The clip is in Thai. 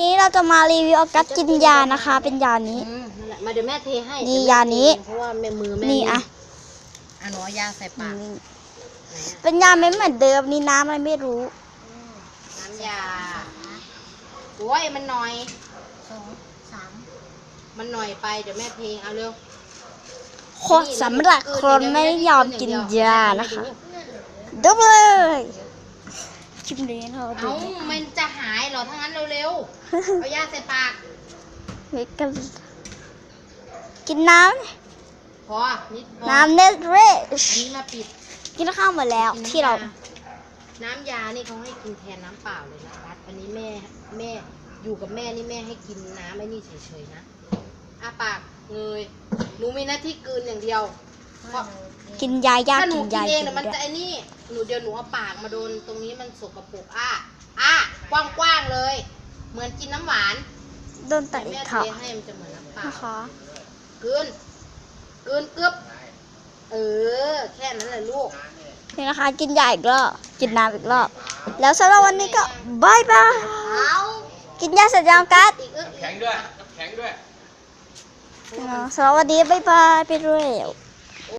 นี้เราจะมารีวิวออกัสกินยานะคะ เป็นยานี้ อืมนั่นแหละมาเดี๋ยวแม่เทให้นี่เดี๋วแม่ยานี้เทเพราะว่าแม่มือแม่นี่อะอะหนูเอายาใส่ปากนี่ไหนอะเป็นยาไม่เหมือนเดิมนี่น้ำอะไรไม่รู้ น้ำยาโอ้ยมันหน่อย สองสามมันหน่อยไปเดี๋ยวแม่เทเอาเร็วโคตรสำหรับคนไม่ยอมกินยานะคะดูเลย คลิปนี้เราดูเอ้ามันจะหายเหรอทั้างนั้นเร็วๆ เอายาใส่ปาก เฮ้ยกันกินน้พอ นิดพอำ น้ำเนสเรอันชนี้มาปิดกินข้าวหมดแล้วกินน้ำที่เรายน้ำยา นี่เขาให้กินแทนน้ำเปล่าเลยนะรัดอันนี้แม่ แม่ อยู่กับแม่นี่แม่ให้กินน้ำไอ้นี่เฉยๆนะอาปากเงยหนูมีหน้าที่กลืนอย่างเดียว เพราะกินยายาถ้าหนูกินกินยาเองกินเดี๋ยวมันด้วจะยไอ้นี่ หนูเดี๋ยวหนูเอาปากมาโดนตรงนี้มันสกปรกอ้าอ้ากว้างๆเลย เหมือนกินน้ำหวานโดนแต่แต่แม่เทเขาให้มันจะเหมือนน้ำเปล่า นะคะกลืนกลืนกึบเออ แค่นั้นแหละลูก นี่นะคะ กินยาอีกรอบกินน้ำอีกรอบ แล้วสำหรับวันนี้ก็บายบายเอากินยาเสร็จยังกัสอีกเออแข็งด้วยน้ำแข็งด้วยสำหรับวันนี้บายบายไปเรื่อย